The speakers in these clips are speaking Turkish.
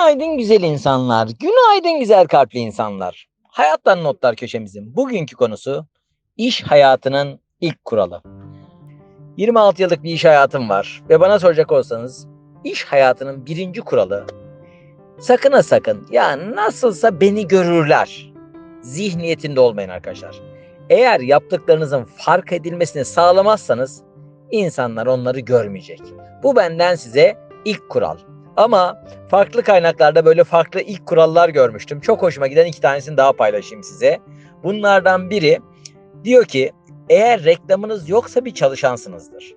Günaydın güzel insanlar, günaydın güzel kalpli insanlar. Hayattan Notlar köşemizin bugünkü konusu iş hayatının ilk kuralı. 26 yıllık bir iş hayatım var ve bana soracak olsanız iş hayatının birinci kuralı sakın ha sakın ya nasılsa beni görürler zihniyetinde olmayın arkadaşlar. Eğer yaptıklarınızın fark edilmesini sağlamazsanız insanlar onları görmeyecek. Bu benden size ilk kural. Ama farklı kaynaklarda böyle farklı ilk kurallar görmüştüm. Çok hoşuma giden iki tanesini daha paylaşayım size. Bunlardan biri diyor ki eğer reklamınız yoksa bir çalışansınızdır.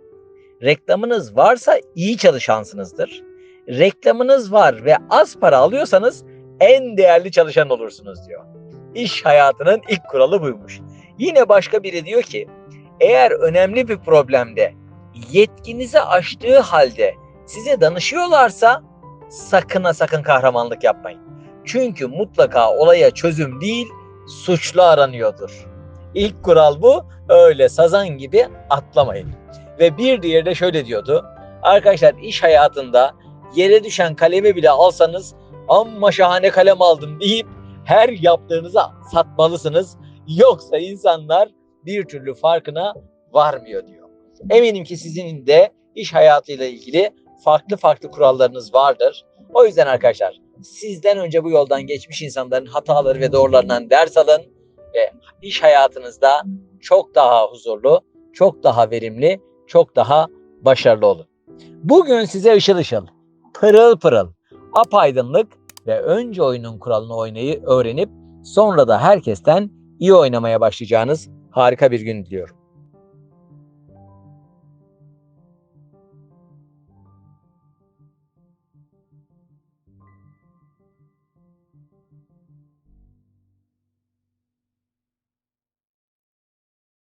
Reklamınız varsa iyi çalışansınızdır. Reklamınız var ve az para alıyorsanız en değerli çalışan olursunuz diyor. İş hayatının ilk kuralı buymuş. Yine başka biri diyor ki eğer önemli bir problemde yetkinizi aştığı halde size danışıyorlarsa sakın ha sakın kahramanlık yapmayın. Çünkü mutlaka olaya çözüm değil, suçlu aranıyordur. İlk kural bu. Öyle sazan gibi atlamayın. Ve bir diğeri de şöyle diyordu. Arkadaşlar iş hayatında yere düşen kalemi bile alsanız amma şahane kalem aldım deyip her yaptığınıza satmalısınız. Yoksa insanlar bir türlü farkına varmıyor diyor. Eminim ki sizin de iş hayatıyla ilgili farklı farklı kurallarınız vardır. O yüzden arkadaşlar sizden önce bu yoldan geçmiş insanların hataları ve doğrularından ders alın ve iş hayatınızda çok daha huzurlu, çok daha verimli, çok daha başarılı olun. Bugün size ışıl ışıl, pırıl pırıl, apaydınlık ve önce oyunun kuralını oynayı öğrenip sonra da herkesten iyi oynamaya başlayacağınız harika bir gün diliyorum.